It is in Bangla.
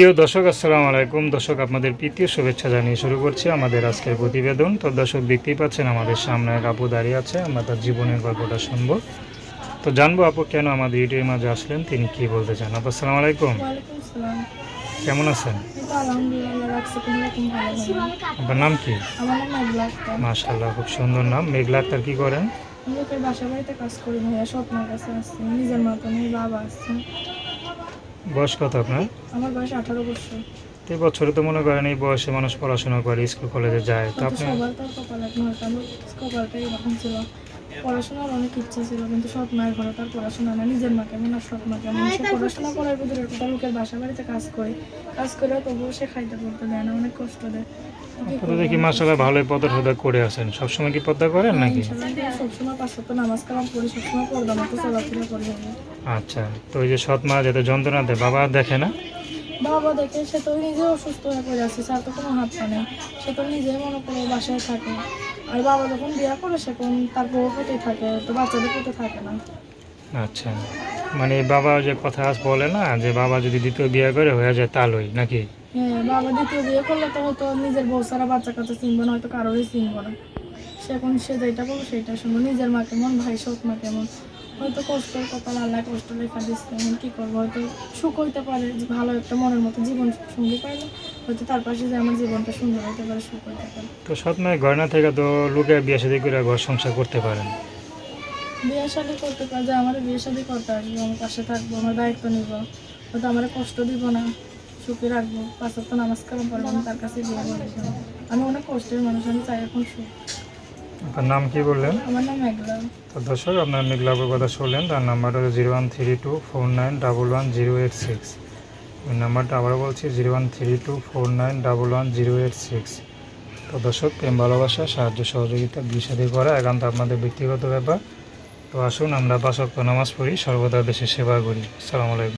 প্রিয় দর্শক আসসালামু আলাইকুম। দর্শক আপনাদের প্রীতীয় শুভেচ্ছা জানিয়ে শুরু করছি আমাদের আজকের প্রতিবেদন। তো দর্শক দেখতেই পাচ্ছেন আমাদের সামনে এক আপু দাঁড়িয়ে আছে আমরা তার জীবনের গল্পটা শুনব। তো জানব আপু কেন আমাদের ইউটিউবের মাঝে আসলেন তিনি কি বলতে চান? আপু আসসালামু আলাইকুম। কেমন আছেন? আপনার নাম কি? মাশাল্লাহ খুব সুন্দর নাম। মেঘলা আক্তার কি করেন? লোকের বাসা বাড়িতে কাজ করি ভাইয়া স্বপ্নের কাছে আসছি। নিজের মতো বাবা আসছে। বয়স কত আপনার? আমার বয়স আঠারো বছর। তো বছরে তো মনে করেন এই বয়সে মানুষ পড়াশোনা করে স্কুল কলেজে যায়। তো আপনি পড়াশোনার অনেক ইচ্ছা ছিল কিন্তু সৎ মায়ের ঘরে তার পড়াশোনা না নিজের মা কেমন আর সৎ মা কেমন? সে পড়াশোনা করার ভিতরে একটা লোকের বাসা বাড়িতে কাজ করে। কাজ করে তবুও সে খাইতে পড়তে দেয় না অনেক কষ্ট দেয়? দেখি মাসাল্লাহ ভালোই পদর হদা করে আছেন। সবসময় কি পদ্মা করেন নাকি? ইনশাআল্লাহ আমি সবসময় পাঁচ সপ্তাহ নামাজ কালাম করি সবসময় পর্দা মতো চলাফেরা করি আচ্ছা তো ওই যে সৎ মা যাতে যন্ত্রণা দেয় বাবা দেখে না? বাবা দেখে সে তো নিজে অসুস্থ হয়ে পড়ে আছে স্যার তো কোনো হাত পা নেই। সে তো নিজেই মনে করে বাসায় থাকে। আর বাবা যখন বিয়ে করে সে কোন তার বউ প্রতি থাকে তো বাচ্চাদের প্রতি থাকে না। আচ্ছা মানে বাবা যে কথা আজ বলে না যে বাবা যদি দ্বিতীয় বিয়ে করে হয়ে যায় তালই নাকি? হ্যাঁ বাবা দ্বিতীয় বিয়ে করলে তো হয়তো নিজের বউ সারা বাচ্চা কাছে চিনবো না হয়তো কারোরই চিনবো না। সে এখন সে যেটা বলব সেটা শুনব নিজের মা কেমন ভাই সৎ মা কেমন হয়তো কষ্টের কপাল আল্লাহ কষ্ট লেখা দিচ্ছে এখন কী করব? হয়তো সুখ হইতে পারে যে ভালো একটা মনের মতো জীবন সঙ্গী পাইলে। হয়তো তার পাশে যে আমার জীবনটা সুন্দর হতে পারে সুখ হইতে পারে। তো সৎ মায়ের ঘর না থেকে তো লোকে বিয়ে শাদী করে ঘর সংসার করতে পারেন বিয়ে শাদি করতে পারে যে আমার বিয়ে শাদি করতে আসব আমার পাশে থাকব আমার দায়িত্ব নিব। হয়তো আমার কষ্ট দিব না সুখে রাখব পাঁচ নামাজ কালাম পড়ব আমি তার কাছে বিয়ে করে আমি অনেক কষ্টের মানুষ আমি চাই এখন সুখ। আপনার নাম কি বললেন? আমার নাম মেঘলা। তো দর্শক আপনার মেঘলাপুর কথা শুনলেন তার নাম্বার হলো zero one three two four nine double one zero eight six ওই নাম্বারটা আবারও বলছি zero one three two four nine double one zero eight six তো দর্শক প্রেম ভালোবাসা সাহায্য সহযোগিতা বিষাদি করা একান্ত আপনাদের ব্যক্তিগত ব্যাপার। তো আসুন আমরা পাশক্ত নামাজ পড়ি সর্বদা দেশের সেবা করি। আসসালামু আলাইকুম।